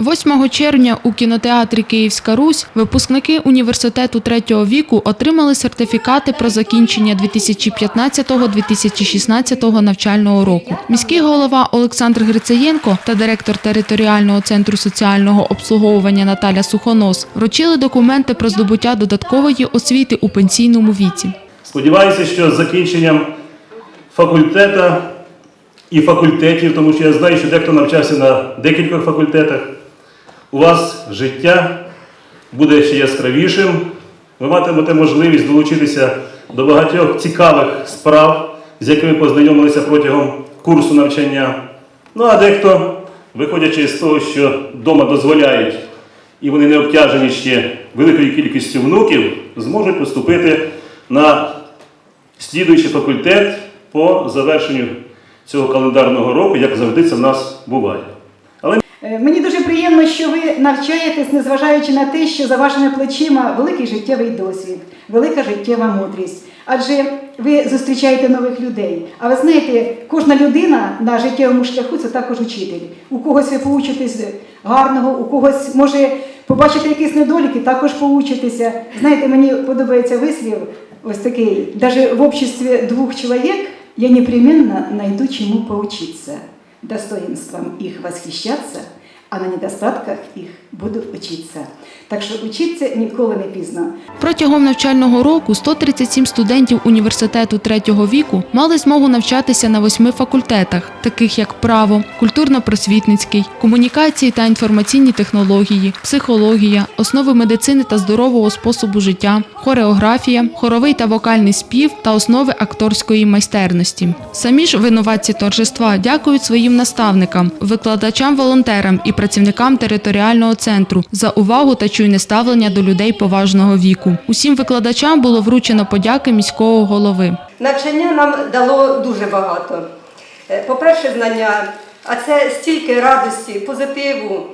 8 червня у кінотеатрі Київська Русь випускники університету третього віку отримали сертифікати про закінчення 2015-2016 навчального року. Міський голова Олександр Грицаєнко та директор територіального центру соціального обслуговування Наталя Сухонос вручили документи про здобуття додаткової освіти у пенсійному віці. Сподіваюся, що з закінченням факультета і факультетів, тому що я знаю, що дехто навчався на декількох факультетах, у вас життя буде ще яскравішим. Ви матимете можливість долучитися до багатьох цікавих справ, з якими познайомилися протягом курсу навчання. Ну а дехто, виходячи з того, що вдома дозволяють і вони не обтяжені ще великою кількістю внуків, зможуть поступити на слідуючий факультет по завершенню цього календарного року, як завжди це в нас буває. Е, Мені дуже приємно, що ви навчаєтесь, незважаючи на те, що за вашими плечима великий життєвий досвід, велика життєва мудрість. Адже ви зустрічаєте нових людей. А ви знаєте, кожна людина на життєвому шляху це також учитель. У когось ви поучитесь гарного, у когось може побачити якісь недоліки, також поучитеся. Знаєте, мені подобається вислів ось такий, навіть в обществі двох чоловік я непременно найду чему поучиться. Достоинством их восхищаться, а на недостатках их буду учиться. Так що учиться ніколи не пізно. Протягом навчального року 137 студентів університету третього віку мали змогу навчатися на восьми факультетах, таких як право, культурно-просвітницький, комунікації та інформаційні технології, психологія, основи медицини та здорового способу життя, хореографія, хоровий та вокальний спів та основи акторської майстерності. Самі ж винуватці торжества дякують своїм наставникам, викладачам, волонтерам і працівникам територіального центру за увагу та чуйне ставлення до людей поважного віку. Усім викладачам було вручено подяки міського голови. Навчання нам дало дуже багато. Е, По-перше, знання, а це стільки радості, позитиву,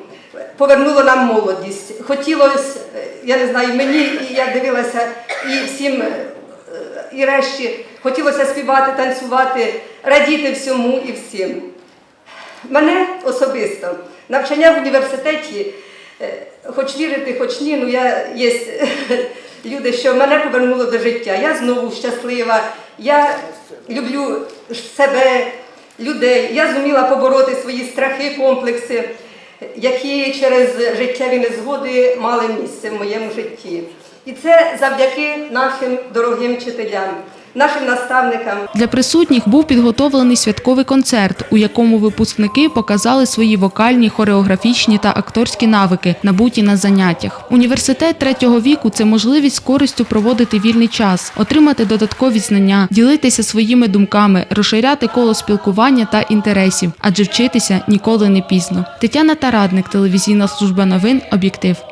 повернуло нам молодість. Хотілося, е, я не знаю, мені, і я дивилася, і всім, е, і решті, хотілося співати, танцювати, радіти всьому і всім. Мене особисто навчання в університеті, е, хоч вірити, хоч ні, ну я є люди, що мене повернуло до життя. Я знову щаслива, я люблю себе, людей. Я зуміла побороти свої страхи, комплекси, які через життєві незгоди мали місце в моєму житті. І це завдяки нашим дорогим вчителям, нашим наставникам. Для присутніх був підготовлений святковий концерт, у якому випускники показали свої вокальні, хореографічні та акторські навики, набуті на заняттях. Університет третього віку це можливість з користю проводити вільний час, отримати додаткові знання, ділитися своїми думками, розширяти коло спілкування та інтересів, адже вчитися ніколи не пізно. Тетяна Тарадник, телевізійна служба новин, об'єктив.